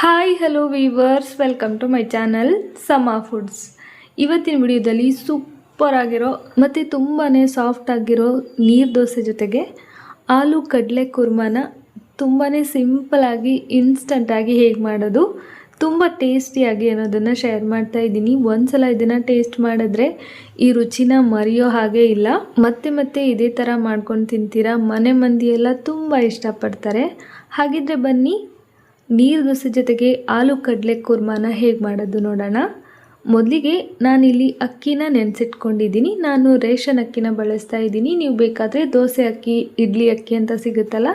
Hi hello viewers welcome to my channel Sama foods ಇವತ್ತಿನ ವಿಡಿಯೋದಲ್ಲಿ super ಆಗಿರೋ ಮತ್ತು ತುಂಬಾ ಸಾಫ್ಟ್ ಆಗಿರೋ ನೀರು ದೋಸೆ ಜೊತೆಗೆ ಆಲೂ ಕಡಲೆ ಕುರ್ಮಾನ ತುಂಬಾ ಸಿಂಪಲಾಗಿ ಇನ್ಸ್ಟಂಟಾಗಿ ಹೇಗೆ ಮಾಡೋದು, ತುಂಬ ಟೇಸ್ಟಿಯಾಗಿ ಅನ್ನೋದನ್ನು ಶೇರ್ ಮಾಡ್ತಾ ಇದ್ದೀನಿ. ಒಂದ್ಸಲ ಇದನ್ನು ಟೇಸ್ಟ್ ಮಾಡಿದ್ರೆ ಈ ರುಚಿನ ಮರೆಯೋ ಹಾಗೆ ಇಲ್ಲ. ಮತ್ತೆ ಮತ್ತೆ ಇದೇ ಥರ ಮಾಡ್ಕೊಂಡು ತಿಂತೀರಾ, ಮನೆ ಮಂದಿ ಎಲ್ಲ ತುಂಬ ಇಷ್ಟಪಡ್ತಾರೆ. ಹಾಗಿದ್ರೆ ಬನ್ನಿ ನೀರು ದೋಸೆ ಜೊತೆಗೆ ಆಲೂ ಕಡಲೆ ಕುರ್ಮಾನ ಹೇಗೆ ಮಾಡೋದು ನೋಡೋಣ. ಮೊದಲಿಗೆ ನಾನಿಲ್ಲಿ ಅಕ್ಕಿನ ನೆನೆಸಿಟ್ಕೊಂಡಿದ್ದೀನಿ. ನಾನು ರೇಷನ್ ಅಕ್ಕಿನ ಬಳಸ್ತಾ ಇದ್ದೀನಿ. ನೀವು ಬೇಕಾದರೆ ದೋಸೆ ಅಕ್ಕಿ, ಇಡ್ಲಿ ಅಕ್ಕಿ ಅಂತ ಸಿಗುತ್ತಲ್ಲ,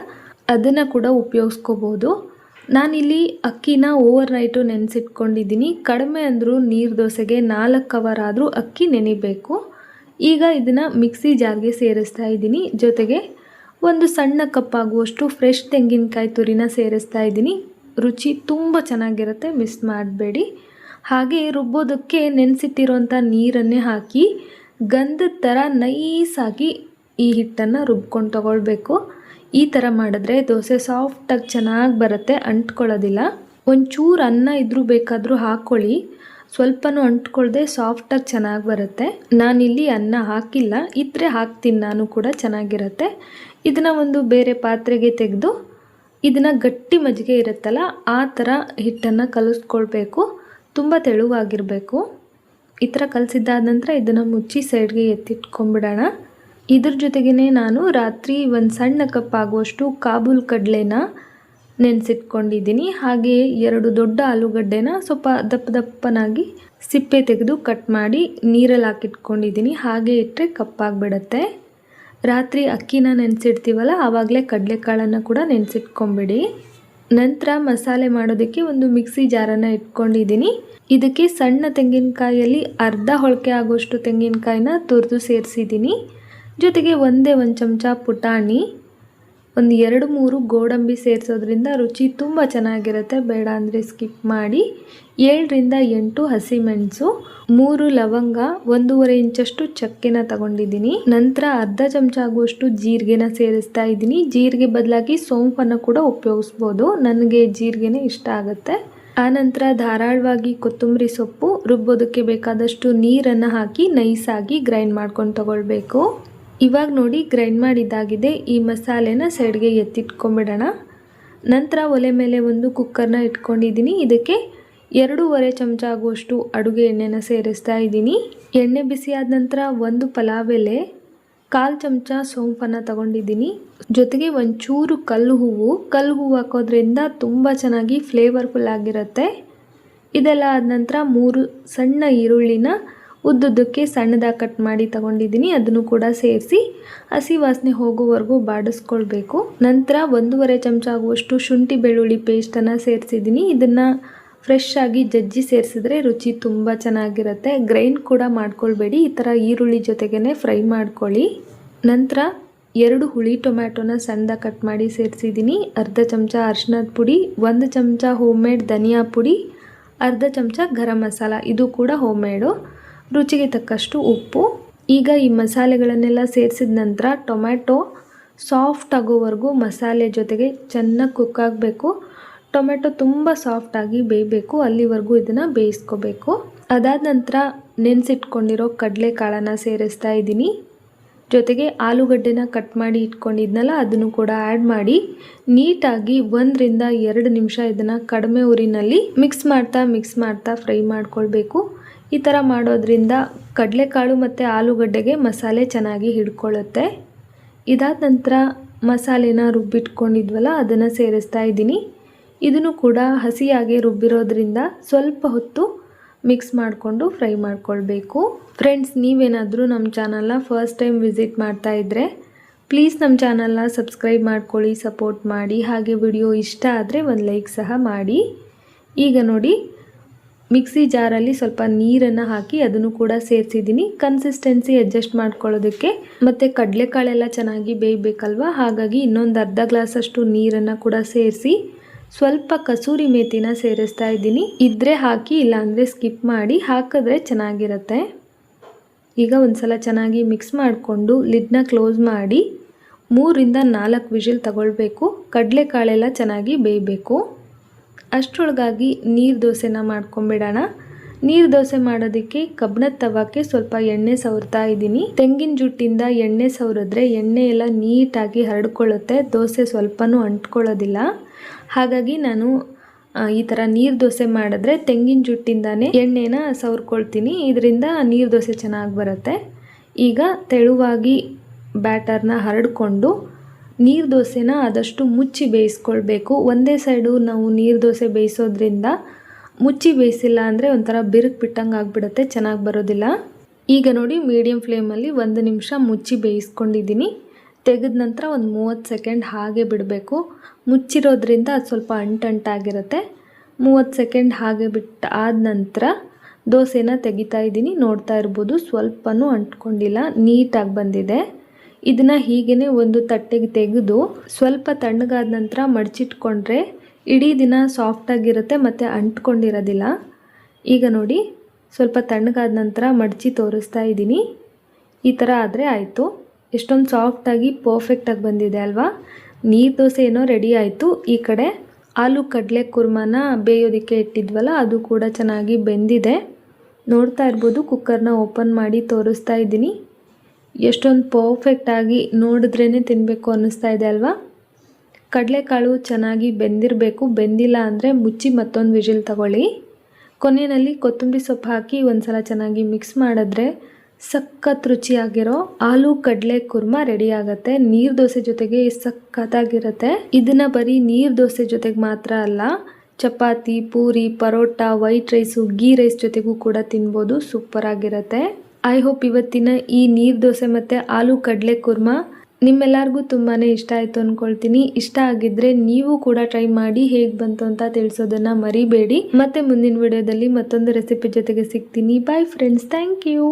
ಅದನ್ನು ಕೂಡ ಉಪಯೋಗಿಸ್ಕೋಬೋದು. ನಾನಿಲ್ಲಿ ಅಕ್ಕಿನ ಓವರ್ ನೈಟು ನೆನೆಸಿಟ್ಕೊಂಡಿದ್ದೀನಿ. ಕಡಿಮೆ ಅಂದರೂ ನೀರು ದೋಸೆಗೆ ನಾಲ್ಕು ಅವರ್ ಆದರೂ ಅಕ್ಕಿ ನೆನಿಬೇಕು. ಈಗ ಇದನ್ನು ಮಿಕ್ಸಿ ಜಾರ್ಗೆ ಸೇರಿಸ್ತಾ ಇದ್ದೀನಿ. ಜೊತೆಗೆ ಒಂದು ಸಣ್ಣ ಕಪ್ಪಾಗುವಷ್ಟು ಫ್ರೆಶ್ ತೆಂಗಿನಕಾಯಿ ತುರಿನ ಸೇರಿಸ್ತಾ ಇದ್ದೀನಿ. ರುಚಿ ತುಂಬ ಚೆನ್ನಾಗಿರುತ್ತೆ ಮಿಸ್ ಮಾಡಬೇಡಿ. ಹಾಗೆ ರುಬ್ಬೋದಕ್ಕೆ ನೆನೆಸಿಟ್ಟಿರೋಂಥ ನೀರನ್ನೇ ಹಾಕಿ, ಗಂಧದ ಥರ ನೈಸಾಗಿ ಈ ಹಿಟ್ಟನ್ನು ರುಬ್ಕೊಂಡು ತಗೊಳ್ಬೇಕು. ಈ ಥರ ಮಾಡಿದ್ರೆ ದೋಸೆ ಸಾಫ್ಟಾಗಿ ಚೆನ್ನಾಗಿ ಬರುತ್ತೆ, ಅಂಟ್ಕೊಳ್ಳೋದಿಲ್ಲ. ಒಂಚೂರು ಅನ್ನ ಇದ್ರೂ ಬೇಕಾದರೂ ಹಾಕ್ಕೊಳ್ಳಿ ಸ್ವಲ್ಪನೂ ಅಂಟ್ಕೊಳ್ದೆ ಸಾಫ್ಟಾಗಿ ಚೆನ್ನಾಗಿ ಬರುತ್ತೆ. ನಾನಿಲ್ಲಿ ಅನ್ನ ಹಾಕಿಲ್ಲ ಇದ್ದರೆ ಹಾಕ್ತೀನಿ, ನಾನು ಕೂಡ ಚೆನ್ನಾಗಿರುತ್ತೆ. ಇದನ್ನು ಒಂದು ಬೇರೆ ಪಾತ್ರೆಗೆ ತೆಗೆದು ಇದನ್ನು ಗಟ್ಟಿ ಮಜ್ಜಿಗೆ ಇರುತ್ತಲ್ಲ, ಆ ಥರ ಹಿಟ್ಟನ್ನು ಕಲಿಸ್ಕೊಳ್ಬೇಕು. ತುಂಬ ತೆಳುವಾಗಿರಬೇಕು. ಈ ಥರ ಕಲಸಿದ್ದಾದ ನಂತರ ಇದನ್ನು ಮುಚ್ಚಿ ಸೈಡ್ಗೆ ಎತ್ತಿಟ್ಕೊಂಡ್ಬಿಡೋಣ. ಇದ್ರ ಜೊತೆಗೇ ನಾನು ರಾತ್ರಿ ಒಂದು ಸಣ್ಣ ಕಪ್ ಆಗುವಷ್ಟು ಕಾಬೂಲ್ ಕಡಲೆನ ನೆನೆಸಿಟ್ಕೊಂಡಿದ್ದೀನಿ. ಹಾಗೆ ಎರಡು ದೊಡ್ಡ ಆಲೂಗಡ್ಡೆನ ಸ್ವಲ್ಪ ದಪ್ಪ ದಪ್ಪನಾಗಿ ಸಿಪ್ಪೆ ತೆಗೆದು ಕಟ್ ಮಾಡಿ ನೀರಲ್ಲಿ ಹಾಕಿಟ್ಕೊಂಡಿದ್ದೀನಿ. ಹಾಗೆ ಇಟ್ಟರೆ ಕಪ್ಪಾಗಿಬಿಡತ್ತೆ ರಾತ್ರಿ ಅಕ್ಕಿನ ನೆನೆಸಿಡ್ತೀವಲ್ಲ, ಆವಾಗಲೇ ಕಡಲೆಕಾಳನ್ನು ಕೂಡ ನೆನೆಸಿಟ್ಕೊಂಬಿಡಿ. ನಂತರ ಮಸಾಲೆ ಮಾಡೋದಕ್ಕೆ ಒಂದು ಮಿಕ್ಸಿ ಜಾರನ್ನು ಇಟ್ಕೊಂಡಿದ್ದೀನಿ. ಇದಕ್ಕೆ ಸಣ್ಣ ತೆಂಗಿನಕಾಯಲ್ಲಿ ಅರ್ಧ ಹೊಳಕೆ ಆಗೋಷ್ಟು ತೆಂಗಿನಕಾಯಿನ ತುರಿದು ಸೇರಿಸಿದ್ದೀನಿ. ಜೊತೆಗೆ ಒಂದೇ ಒಂದು ಚಮಚ ಪುಟಾಣಿ ಒಂದು ಎರಡು ಮೂರು ಗೋಡಂಬಿ ಸೇರಿಸೋದ್ರಿಂದ ರುಚಿ ತುಂಬ ಚೆನ್ನಾಗಿರುತ್ತೆ. ಬೇಡ ಅಂದರೆ ಸ್ಕಿಪ್ ಮಾಡಿ. ಏಳರಿಂದ ಎಂಟು ಹಸಿಮೆಣಸು ಮೂರು ಲವಂಗ, ಒಂದೂವರೆ ಇಂಚಷ್ಟು ಚಕ್ಕೆನ ತಗೊಂಡಿದ್ದೀನಿ. ನಂತರ ಅರ್ಧ ಚಮಚ ಆಗುವಷ್ಟು ಜೀರಿಗೆನ ಸೇರಿಸ್ತಾ ಇದ್ದೀನಿ. ಜೀರಿಗೆ ಬದಲಾಗಿ ಸೋಂಪನ್ನು ಕೂಡ ಉಪಯೋಗಿಸ್ಬೋದು. ನನಗೆ ಜೀರಿಗೆನೇ ಇಷ್ಟ ಆಗುತ್ತೆ. ಆನಂತರ ಧಾರಾಳವಾಗಿ ಕೊತ್ತಂಬರಿ ಸೊಪ್ಪು ರುಬ್ಬೋದಕ್ಕೆ ಬೇಕಾದಷ್ಟು ನೀರನ್ನು ಹಾಕಿ ನೈಸಾಗಿ ಗ್ರೈಂಡ್ ಮಾಡ್ಕೊಂಡು ತಗೊಳ್ಬೇಕು. ಇವಾಗ ನೋಡಿ ಗ್ರೈಂಡ್ ಮಾಡಿದ್ದಾಗಿದೆ. ಈ ಮಸಾಲೆನ ಸೈಡ್ಗೆ ಎತ್ತಿಟ್ಕೊಂಬಿಡೋಣ. ನಂತರ ಒಲೆ ಮೇಲೆ ಒಂದು ಕುಕ್ಕರ್ನ ಇಟ್ಕೊಂಡಿದ್ದೀನಿ. ಇದಕ್ಕೆ ಎರಡೂವರೆ ಚಮಚ ಆಗುವಷ್ಟು ಅಡುಗೆ ಎಣ್ಣೆನ ಸೇರಿಸ್ತಾ ಇದ್ದೀನಿ. ಎಣ್ಣೆ ಬಿಸಿಯಾದ ನಂತರ ಒಂದು ಪಲಾವ್ ಎಲೆ, ಕಾಲು ಚಮಚ ಸೋಂಪನ್ನು ತಗೊಂಡಿದ್ದೀನಿ. ಜೊತೆಗೆ ಒಂಚೂರು ಕಲ್ಲು ಹೂವು. ಕಲ್ಲು ಹೂವು ಹಾಕೋದ್ರಿಂದ ತುಂಬ ಚೆನ್ನಾಗಿ ಫ್ಲೇವರ್ಫುಲ್ ಆಗಿರುತ್ತೆ. ಇದೆಲ್ಲ ಆದ ನಂತರ ಮೂರು ಸಣ್ಣ ಈರುಳ್ಳಿನ ಉದ್ದುದ್ದಕ್ಕೆ ಸಣ್ಣದಾಗಿ ಕಟ್ ಮಾಡಿ ತಗೊಂಡಿದ್ದೀನಿ. ಅದನ್ನು ಕೂಡ ಸೇರಿಸಿ ಹಸಿ ವಾಸನೆ ಹೋಗೋವರೆಗೂ ಬಾಡಿಸ್ಕೊಳ್ಬೇಕು. ನಂತರ ಒಂದೂವರೆ ಚಮಚ ಆಗುವಷ್ಟು ಶುಂಠಿ ಬೆಳ್ಳುಳ್ಳಿ ಪೇಸ್ಟನ್ನು ಸೇರಿಸಿದ್ದೀನಿ. ಇದನ್ನು ಫ್ರೆಶ್ ಆಗಿ ಜಜ್ಜಿ ಸೇರಿಸಿದ್ರೆ ರುಚಿ ತುಂಬ ಚೆನ್ನಾಗಿರುತ್ತೆ. ಗ್ರೈಂಡ್ ಕೂಡ ಮಾಡ್ಕೊಳ್ಬೇಡಿ. ಈ ಥರ ಈರುಳ್ಳಿ ಜೊತೆಗೇ ಫ್ರೈ ಮಾಡ್ಕೊಳ್ಳಿ. ನಂತರ ಎರಡು ಹುಳಿ ಟೊಮ್ಯಾಟೊನ ಸಣ್ಣದ ಕಟ್ ಮಾಡಿ ಸೇರಿಸಿದ್ದೀನಿ. ಅರ್ಧ ಚಮಚ ಅರ್ಶಿನದ ಪುಡಿ, ಒಂದು ಚಮಚ ಹೋಮ್ ಮೇಡ್ ಧನಿಯಾ ಪುಡಿ, ಅರ್ಧ ಚಮಚ ಗರಂ ಮಸಾಲ. ಇದು ಕೂಡ ಹೋಮ್ ಮೇಡು ರುಚಿಗೆ ತಕ್ಕಷ್ಟು ಉಪ್ಪು. ಈಗ ಈ ಮಸಾಲೆಗಳನ್ನೆಲ್ಲ ಸೇರಿಸಿದ ನಂತರ ಟೊಮ್ಯಾಟೊ ಸಾಫ್ಟ್ ಆಗೋವರೆಗೂ ಮಸಾಲೆ ಜೊತೆಗೆ ಚೆನ್ನಾಗಿ ಕುಕ್ ಆಗಬೇಕು. ಟೊಮೆಟೊ ತುಂಬ ಸಾಫ್ಟಾಗಿ ಬೇಯಬೇಕು. ಅಲ್ಲಿವರೆಗೂ ಇದನ್ನು ಬೇಯಿಸ್ಕೋಬೇಕು. ಅದಾದ ನಂತರ ನೆನೆಸಿಟ್ಕೊಂಡಿರೋ ಕಡಲೆಕಾಳನ್ನು ಸೇರಿಸ್ತಾ ಇದ್ದೀನಿ. ಜೊತೆಗೆ ಆಲೂಗಡ್ಡೆನ ಕಟ್ ಮಾಡಿ ಇಟ್ಕೊಂಡಿದ್ನಲ್ಲ, ಅದನ್ನು ಕೂಡ ಆ್ಯಡ್ ಮಾಡಿ ನೀಟಾಗಿ ಒಂದರಿಂದ ಎರಡು ನಿಮಿಷ ಇದನ್ನು ಕಡಿಮೆ ಊರಿನಲ್ಲಿ ಮಿಕ್ಸ್ ಮಾಡ್ತಾ ಮಿಕ್ಸ್ ಮಾಡ್ತಾ ಫ್ರೈ ಮಾಡ್ಕೊಳ್ಬೇಕು. ಈ ಥರ ಮಾಡೋದ್ರಿಂದ ಕಡಲೆಕಾಳು ಮತ್ತು ಆಲೂಗಡ್ಡೆಗೆ ಮಸಾಲೆ ಚೆನ್ನಾಗಿ ಹಿಡ್ಕೊಳ್ಳುತ್ತೆ. ಇದಾದ ನಂತರ ಮಸಾಲೆನ ರುಬ್ಬಿಟ್ಕೊಂಡಿದ್ವಲ್ಲ, ಅದನ್ನು ಸೇರಿಸ್ತಾ ಇದ್ದೀನಿ. ಇದನ್ನು ಕೂಡ ಹಸಿಯಾಗಿ ರುಬ್ಬಿರೋದ್ರಿಂದ ಸ್ವಲ್ಪ ಹೊತ್ತು ಮಿಕ್ಸ್ ಮಾಡಿಕೊಂಡು ಫ್ರೈ ಮಾಡ್ಕೊಳ್ಬೇಕು. ಫ್ರೆಂಡ್ಸ್ ನೀವೇನಾದರೂ ನಮ್ಮ ಚಾನಲ್ನ ಫಸ್ಟ್ ಟೈಮ್ ವಿಸಿಟ್ ಮಾಡ್ತಾ ಇದ್ದರೆ ಪ್ಲೀಸ್ ನಮ್ಮ ಚಾನಲ್ನ ಸಬ್ಸ್ಕ್ರೈಬ್ ಮಾಡ್ಕೊಳ್ಳಿ ಸಪೋರ್ಟ್ ಮಾಡಿ. ಹಾಗೆ ವಿಡಿಯೋ ಇಷ್ಟ ಆದರೆ ಒಂದು ಲೈಕ್ ಸಹ ಮಾಡಿ. ಈಗ ನೋಡಿ ಮಿಕ್ಸಿ ಜಾರಲ್ಲಿ ಸ್ವಲ್ಪ ನೀರನ್ನು ಹಾಕಿ ಅದನ್ನು ಕೂಡ ಸೇರಿಸಿದ್ದೀನಿ. ಕನ್ಸಿಸ್ಟೆನ್ಸಿ ಅಡ್ಜಸ್ಟ್ ಮಾಡ್ಕೊಳ್ಳೋದಕ್ಕೆ. ಮತ್ತು ಕಡಲೆಕಾಳೆಲ್ಲ ಚೆನ್ನಾಗಿ ಬೇಯಬೇಕಲ್ವ? ಹಾಗಾಗಿ ಇನ್ನೊಂದು ಅರ್ಧ ಗ್ಲಾಸಷ್ಟು ನೀರನ್ನು ಕೂಡ ಸೇರಿಸಿ ಸ್ವಲ್ಪ ಕಸೂರಿ ಮೇಥಿನ ಸೇರಿಸ್ತಾ ಇದ್ದೀನಿ. ಇದ್ರೆ ಹಾಕಿ, ಇಲ್ಲಾಂದರೆ ಸ್ಕಿಪ್ ಮಾಡಿ ಹಾಕಿದ್ರೆ ಚೆನ್ನಾಗಿರುತ್ತೆ. ಈಗ ಒಂದು ಸಲ ಚೆನ್ನಾಗಿ ಮಿಕ್ಸ್ ಮಾಡಿಕೊಂಡು ಲಿಡ್ನ ಕ್ಲೋಸ್ ಮಾಡಿ ಮೂರಿಂದ ನಾಲ್ಕು ವಿಷಲ್ ತಗೊಳ್ಬೇಕು. ಕಡಲೆಕಾಳೆಲ್ಲ ಚೆನ್ನಾಗಿ ಬೇಯಬೇಕು. ಅಷ್ಟರೊಳಗಾಗಿ ನೀರು ದೋಸೆನ ಮಾಡ್ಕೊಂಬಿಡೋಣ. ನೀರು ದೋಸೆ ಮಾಡೋದಕ್ಕೆ ಕಬ್ಬಿಣದ ತವಕ್ಕೆ ಸ್ವಲ್ಪ ಎಣ್ಣೆ ಸವರ್ತಾ ಇದ್ದೀನಿ. ತೆಂಗಿನ ಜುಟ್ಟಿಂದ ಎಣ್ಣೆ ಸವರಿದ್ರೆ ಎಣ್ಣೆ ಎಲ್ಲ ನೀಟಾಗಿ ಹರಡ್ಕೊಳ್ಳುತ್ತೆ. ದೋಸೆ ಸ್ವಲ್ಪನೂ ಅಂಟ್ಕೊಳ್ಳೋದಿಲ್ಲ. ಹಾಗಾಗಿ ನಾನು ಈ ಥರ ನೀರು ದೋಸೆ ಮಾಡಿದ್ರೆ ತೆಂಗಿನ ಜುಟ್ಟಿಂದಾನೇ ಎಣ್ಣೆನ ಸವರ್ಕೊಳ್ತೀನಿ. ಇದರಿಂದ ನೀರು ದೋಸೆ ಚೆನ್ನಾಗಿ ಬರುತ್ತೆ. ಈಗ ತೆಳುವಾಗಿ ಬ್ಯಾಟರ್ನ ಹರಡ್ಕೊಂಡು ನೀರು ದೋಸೆನ ಆದಷ್ಟು ಮುಚ್ಚಿ ಬೇಯಿಸ್ಕೊಳ್ಬೇಕು. ಒಂದೇ ಸೈಡು ನಾವು ನೀರು ದೋಸೆ ಬೇಯಿಸೋದ್ರಿಂದ ಮುಚ್ಚಿ ಬೇಯಿಸಿಲ್ಲ ಅಂದರೆ ಒಂಥರ ಬಿರುಕು ಬಿಟ್ಟಂಗೆ ಆಗಿಬಿಡುತ್ತೆ, ಚೆನ್ನಾಗಿ ಬರೋದಿಲ್ಲ. ಈಗ ನೋಡಿ ಮೀಡಿಯಮ್ ಫ್ಲೇಮಲ್ಲಿ ಒಂದು ನಿಮಿಷ ಮುಚ್ಚಿ ಬೇಯಿಸ್ಕೊಂಡಿದ್ದೀನಿ. ತೆಗೆದ ನಂತರ ಒಂದು ಮೂವತ್ತು ಸೆಕೆಂಡ್ ಹಾಗೆ ಬಿಡಬೇಕು. ಮುಚ್ಚಿರೋದ್ರಿಂದ ಅದು ಸ್ವಲ್ಪ ಅಂಟಂಟಾಗಿರುತ್ತೆ. ಮೂವತ್ತು ಸೆಕೆಂಡ್ ಹಾಗೆ ಬಿಟ್ಟು ಆದ ನಂತರ ದೋಸೆನ ತೆಗಿತಾ ಇದ್ದೀನಿ. ನೋಡ್ತಾ ಇರ್ಬೋದು, ಸ್ವಲ್ಪನೂ ಅಂಟ್ಕೊಂಡಿಲ್ಲ, ನೀಟಾಗಿ ಬಂದಿದೆ. ಇದನ್ನು ಹೀಗೇನೆ ಒಂದು ತಟ್ಟೆಗೆ ತೆಗೆದು ಸ್ವಲ್ಪ ತಣ್ಣಗಾದ ನಂತರ ಮಡಚಿಟ್ಕೊಂಡ್ರೆ ಇಡೀ ದಿನ ಸಾಫ್ಟಾಗಿರುತ್ತೆ ಮತ್ತು ಅಂಟ್ಕೊಂಡಿರೋದಿಲ್ಲ. ಈಗ ನೋಡಿ, ಸ್ವಲ್ಪ ತಣ್ಣಗಾದ ನಂತರ ಮಡಚಿ ತೋರಿಸ್ತಾ ಇದ್ದೀನಿ. ಈ ಥರ ಆದರೆ ಆಯಿತು. ಎಷ್ಟೊಂದು ಸಾಫ್ಟಾಗಿ ಪರ್ಫೆಕ್ಟಾಗಿ ಬಂದಿದೆ ಅಲ್ವಾ? ನೀರು ದೋಸೆ ಏನೋ ರೆಡಿ ಆಯಿತು. ಈ ಕಡೆ ಆಲೂ ಕಡಲೆ ಕುರ್ಮಾನ ಬೇಯೋದಕ್ಕೆ ಇಟ್ಟಿದ್ವಲ್ಲ, ಅದು ಕೂಡ ಚೆನ್ನಾಗಿ ಬೆಂದಿದೆ. ನೋಡ್ತಾ ಇರ್ಬೋದು ಕುಕ್ಕರ್ನ ಓಪನ್ ಮಾಡಿ ತೋರಿಸ್ತಾ ಇದ್ದೀನಿ. ಎಷ್ಟೊಂದು ಪರ್ಫೆಕ್ಟಾಗಿ ನೋಡಿದ್ರೇ ತಿನ್ನಬೇಕು ಅನ್ನಿಸ್ತಾ ಇದೆ ಅಲ್ವಾ? ಕಡಲೆಕಾಳು ಚೆನ್ನಾಗಿ ಬೆಂದಿರಬೇಕು. ಬೆಂದಿಲ್ಲ ಅಂದರೆ ಮುಚ್ಚಿ ಮತ್ತೊಂದು ವಿಜಿಲ್ ತಗೊಳ್ಳಿ. ಕೊನೆಯಲ್ಲಿ ಕೊತ್ತಂಬರಿ ಸೊಪ್ಪು ಹಾಕಿ ಒಂದ್ಸಲ ಚೆನ್ನಾಗಿ ಮಿಕ್ಸ್ ಮಾಡಿದ್ರೆ ಸಖತ್ ರುಚಿಯಾಗಿರೋ ಆಲೂ ಕಡಲೆ ಕುರ್ಮ ರೆಡಿ ಆಗುತ್ತೆ. ನೀರು ದೋಸೆ ಜೊತೆಗೆ ಸಖತ್ತಾಗಿರುತ್ತೆ. ಇದನ್ನು ಬರೀ ನೀರು ದೋಸೆ ಜೊತೆಗೆ ಮಾತ್ರ ಅಲ್ಲ, chapati, puri, paratha white rice ghee rice ಜೊತೆಗೂ ಕೂಡ ತಿನ್ಬೋದು. ಸೂಪರ್ ಆಗಿರುತ್ತೆ. ಐ ಹೋಪ್ ಇವತ್ತಿನ ಈ ನೀರು ದೋಸೆ ಮತ್ತು ಆಲೂ ಕಡಲೆ ಕುರ್ಮ ನಿಮ್ಮೆಲ್ಲರಿಗೂ ತುಂಬಾ ಇಷ್ಟ ಆಯಿತು ಅಂದ್ಕೊಳ್ತೀನಿ ಇಷ್ಟ ಆಗಿದ್ರೆ ನೀವು ಕೂಡ ಟ್ರೈ ಮಾಡಿ ಹೇಗೆ ಬಂತು ಅಂತ ತಿಳಿಸೋದನ್ನು ಮರಿಬೇಡಿ. ಮತ್ತೆ ಮುಂದಿನ ವಿಡಿಯೋದಲ್ಲಿ ಮತ್ತೊಂದು ರೆಸಿಪಿ ಜೊತೆಗೆ ಸಿಗ್ತೀನಿ. Bye friends thank you